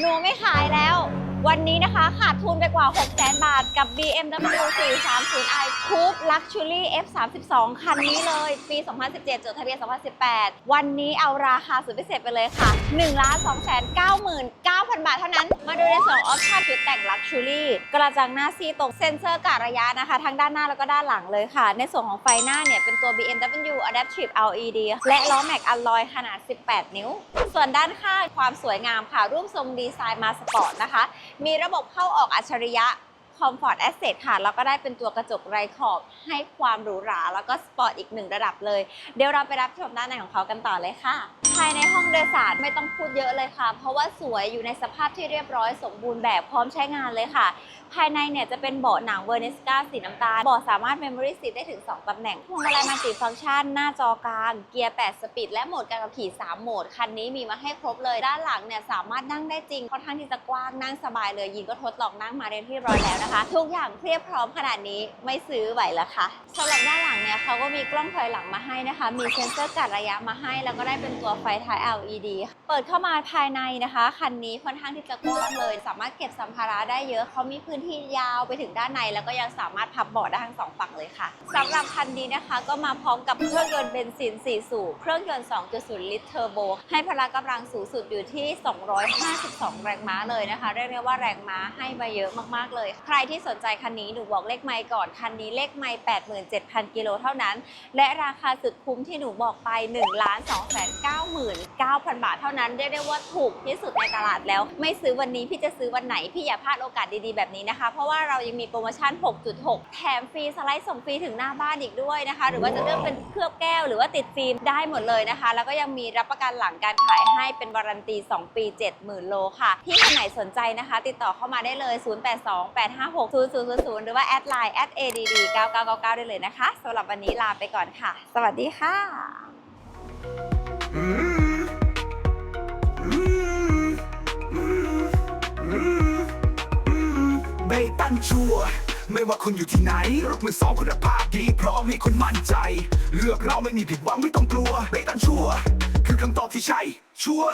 หนูไม่ขายแล้ว วันนี้นะคะขาดทุนไปกว่า6 0 0 0 0 บาทกับ BMW 430i Coupe Luxury F32 คันนี้เลย ปี 2017 จดทะเบียน 2018 วันนี้เอาราคาสุดพิเศษไปเลยค่ะ 1 2 9 9 0 0 บาทเท่านั้น มาดูในส่วนออปชั่นชุดแต่ง Luxury กระจังหน้าซีตรงเซ็นเซอร์การะยะนะคะ ทั้งด้านหน้าแล้วก็ด้านหลังเลยค่ะ ในส่วนของไฟหน้าเนี่ยเป็นตัว BMW Adaptive LED และล้อแม็กอ l ลอยขนาด 18 นิ้ว ส่วนด้านข้างความสวยงามค่ะรูปทรงดีไซน์มาสปอร์ตนะคะมีระบบเข้าออกอัจฉริยะ Comfort Asset ค่ะ แล้วก็ได้เป็นตัวกระจกไรขอบ ให้ความหรูหรา แล้วก็สปอร์ตอีกหนึ่งระดับเลย เดี๋ยวเราไปรับชมด้านในของเขากันต่อเลยค่ะ ภายในห้องโดยสารไม่ต้องพูดเยอะเลยค่ะ เพราะว่าสวยอยู่ในสภาพที่เรียบร้อยสมบูรณ์แบบพร้อมใช้งานเลยค่ะ ภายในเนี่ยจะเป็นเบาะหนังเวอร์เนสกาสีน้ำตาลเบาะสามารถ Memory Seat ได้ถึง 2ตำแหน่งพวงมาลัยมัลติฟังก์ชัน หน้าจอกลาง เกียร์ 8 สปีด และโหมดการขับขี่ 3 โหมด คันนี้มีมาให้ครบเลย ด้านหลังเนี่ยสามารถนั่งได้จริงค่อนข้างที่จะกว้างนั่งสบายเลยยินก็ทดลองนั่งมาเรียบที่ร้อยแล้วนะคะ ทุกอย่างเพียบพร้อมขนาดนี้ไม่ซื้อไหวแล้วค่ะสำหรับด้านหลังเนี่ยเขาก็มีกล้องถอยหลังมาให้นะคะ มีเซ็นเซอร์กัดระยะมาให้ แล้วก็ได้เป็นตัวไฟท้าย LED เปิดเข้ามาภายในนะคะคันนี้ค่อนข้างที่จะกว้างเลย สามารถเก็บสัมภาระได้เยอะเขามีพื้นที่ยาวไปถึงด้านใน แล้วก็ยังสามารถพับเบาะได้ทั้งสองฝั่งเลยค่ะสำหรับคันนี้นะคะ ก็มาพร้อมกับเครื่องยนต์เบนซิน 4 สูบเครื่องยนต์ 2.0 ลิตรเทอร์โบให้พละกำลังสูงสุดอยู่ที่ 252 แรงม้าเลยนะคะ เรียกได้ว่าแรงม้าให้มาเยอะมากๆเลย ใครที่สนใจคันนี้หนูบอกเลขไมค์ก่อนคันนี้เลขไมค์87,000กิโลเท่านั้น และราคาสุดคุ้มที่หนูบอกไป1 2 9 9 0 0 0 บาทเท่านั้นเรียกได้ว่าถูกที่สุดในตลาดแล้ว ไม่ซื้อวันนี้พี่จะซื้อวันไหนพี่อย่าพลาดโอกาสดีๆแบบนี้นะคะ เพราะว่าเรายังมีโปรโมชั่น 6.6 แถมฟรีสไลด์ส่งฟรีถึงหน้าบ้านอีกด้วยนะคะ หรือว่าจะเลือกเป็นเคลือบแก้ว หรือว่าติดฟิล์มได้หมดเลยนะคะ แล้วก็ยังมีรับประกันหลังการขายให้เป็นวารันตี 2 ปี 70,000 โลค่ะ ที่คนไหนสนใจนะคะ ติดต่อเข้ามาได้เลย 0828560000 หรือว่าแอดไลน์ @add9999 ได้เลยนะคะสำหรับวันนี้ลาไปก่อนค่ะ สวัสดีค่ะ เบตันชัวร์ไม่ว่าคุณอยู่ที่ไหนรถมือสองคุณภาพดีพร้อมให้คุณมั่นใจ เลือกเราไม่มีผิดหวังไม่ต้องกลัวเบตันชัวร์คือคำตอบที่ใช่ชัวร์